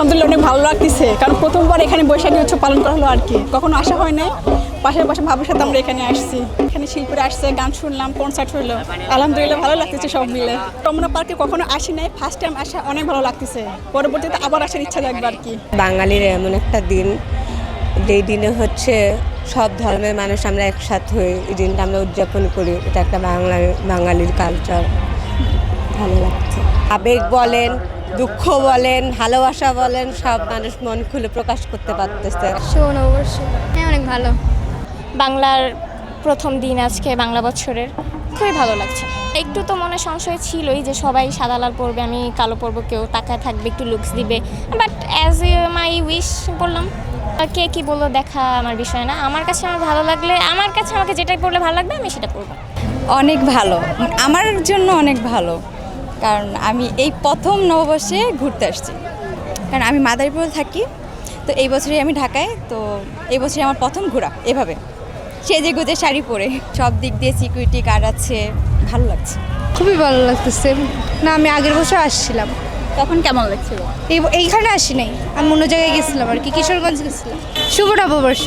আলহামদুলিল্লাহ অনেক ভালো লাগতেছে। কারণ প্রথমবার এখানে বৈশাখী উৎসব পালন করা হলো আর কি। কখনো আসা হয় নাই। পাশের পাশে ভাবের সাথে আমরা এখানে আসছি। এখানে শিল্পীরা আসছে, গান শুনলাম কনসার্ট হলো। আলহামদুলিল্লাহ ভালো লাগতেছে সব মিলে। রমনা পার্কে কখনো আসি নাই। ফার্স্ট টাইম আসা অনেক ভালো লাগতেছে। পরবর্তীতে আবার আসার ইচ্ছা থাকবে আর কি। বাঙালির এমন একটা দিন যেই দিনে হচ্ছে সব ধর্মের মানুষ আমরা একসাথে হই। এই দিনটা আমরা উদযাপন করি। এটা একটা বাংলা বাঙালির কালচার ভালো লাগছে। আবেগ বলেন দুঃখ বলেন ভালোবাসা বলেন সব মানুষ মন খুলে প্রকাশ করতে পারতেছে। শো নববর্ষ হ্যাঁ অনেক ভালো। বাংলার প্রথম দিন আজকে বাংলা বছরের। খুবই ভালো লাগছে। একটু তো মনে সংশয় ছিলই যে সবাই সাদা লাল পরবে আমি কালো পরবো কেউ তাকায় থাকবে একটু লুকস দিবে। বাট অ্যাজ মাই উইশ বললাম কে কি বলল দেখা আমার বিষয় না। আমার কাছে আমার ভালো লাগলে আমার কাছে আমাকে যেটাই পড়লে ভালো লাগবে আমি সেটা পরবো অনেক ভালো। আমার জন্য অনেক ভালো। কারণ আমি এই প্রথম নববর্ষে ঘুরতে আসছি। কারণ আমি মাদারীপুরে থাকি তো এই বছরই আমি ঢাকায় তো এই বছরই আমার প্রথম ঘোরা এভাবে। সেজে গুজে শাড়ি পরে সব দিক দিয়ে সিকিউরিটি গার্ড আছে ভালো লাগছে। খুবই ভালো লাগতেছে। না আমি আগের বছর আসছিলাম। তখন কেমন লাগছিল? এই এইখানে আসি নাই আমি অন্য জায়গায় গেছিলাম আর কি কিশোরগঞ্জ গেছিলাম। শুভ নববর্ষ।